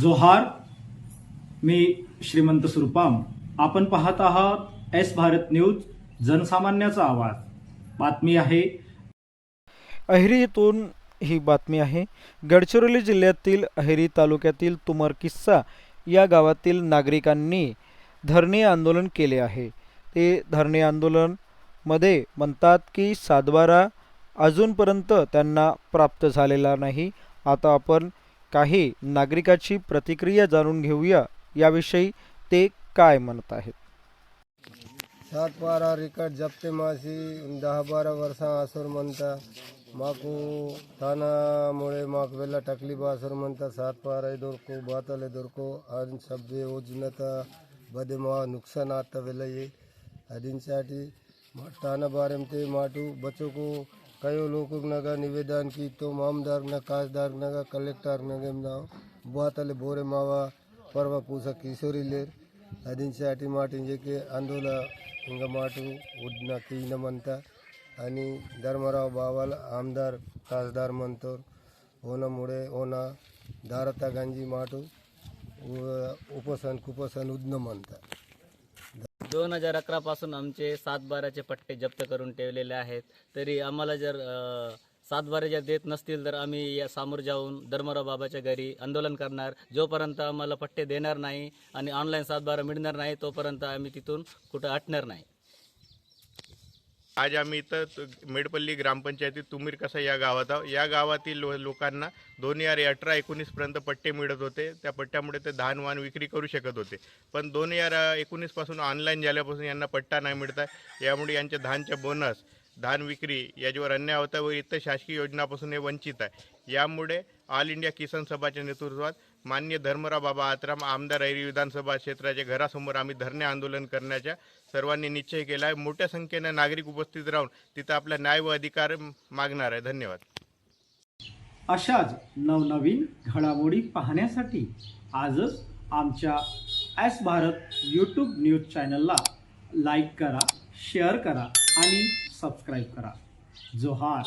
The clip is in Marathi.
जोहार मी श्रीमंत सुरपाम. आपण पाहत आहात एस भारत न्यूज जनसामान्याचा आवाज. बातमी आहे. अहिरीतून येथून ही बातमी आहे. गडचिरोली जिल्ह्यातील अहेरी तालुक्यातील तुमर किस्सा या गावातील नागरिकांनी धरणे आंदोलन केले आहे. ते धरणे आंदोलनमध्ये म्हणतात की सातबारा अजूनपर्यंत त्यांना प्राप्त झालेला नाही. आता आपण काही नागरिकाची प्रतिक्रिया जाणून घेऊया. याविषयी ते काय म्हणत आहेत? सात बारा रिकट जप्ते मासी दहा बारा वर्षा आसूर म्हणता. माकू तानामुळे माक वेला टकली बासूर म्हणता. सात पारा दोरको बातले दोरको. आणि शब्द ओजनता बदे मा नुकसान आता वेला ये अदिंसाठी ताना बारेम ते माटू बचोको तो मामदार न काजदार नगा कलेक्टर नगेम ना बातले बोरे मावा परवा पूसा किशोरी लेर। अदिंच्यासाठी माटिंजे के आंदोलन हिंग माटू उडना किनमंत आणि धर्मराव बावाल आमदार खासदार म्हणतो होनामुळे होना दारता गांजी माटू उ- उपोषण कुपोषण उद्न म्हणतात दोन हजार अकरापासून आमचे सात बाराचे पट्टे जप्त करून ठेवलेले आहेत. तरी आम्हाला जर सातबारे सात बारा जर देत नसतील तर आम्ही या सामोर जाऊन धर्मराव बाबाच्या घरी आंदोलन करणार. जोपर्यंत आम्हाला पट्टे देणार नाही आणि ऑनलाईन सातबारा मिळणार नाही तोपर्यंत आम्ही तिथून कुठं हटणार नाही. आज आम्ही इथं मेडपल्ली ग्रामपंचायतीत तुमीर कसा या गावात आहोत? या गावातील लो लोकांना दोन हजार अठरा एकोणीसपर्यंत पट्टे मिळत होते. त्या पट्ट्यामुळे ते धान वाण विक्री करू शकत होते. पण दोन हजार एकोणीसपासून ऑनलाईन झाल्यापासून यांना पट्टा नाही मिळत आहे. यामुळे यांच्या धानच्या बोनस धान विक्री याच्यावर अन्याय होता व इतर शासकीय योजनापासून हे वंचित आहे. यामुळे ऑल इंडिया किसान सभाच्या नेतृत्वात मान्य धर्मराव बाबा आत्राम आमदार ऐरी विधानसभा क्षेत्राच्या घरासमोर आम्ही धरणे आंदोलन करण्याच्या सर्वांनी निश्चय केला आहे मोठ्या संख्येनं नागरिक उपस्थित राहून तिथं आपला न्याय व अधिकार मागणार आहे. धन्यवाद. अशाच नवनवीन घडामोडी पाहण्यासाठी आजच आमच्या एस भारत यूट्यूब न्यूज चॅनलला लाईक करा शेअर करा आणि सबस्क्राईब करा. जोहार.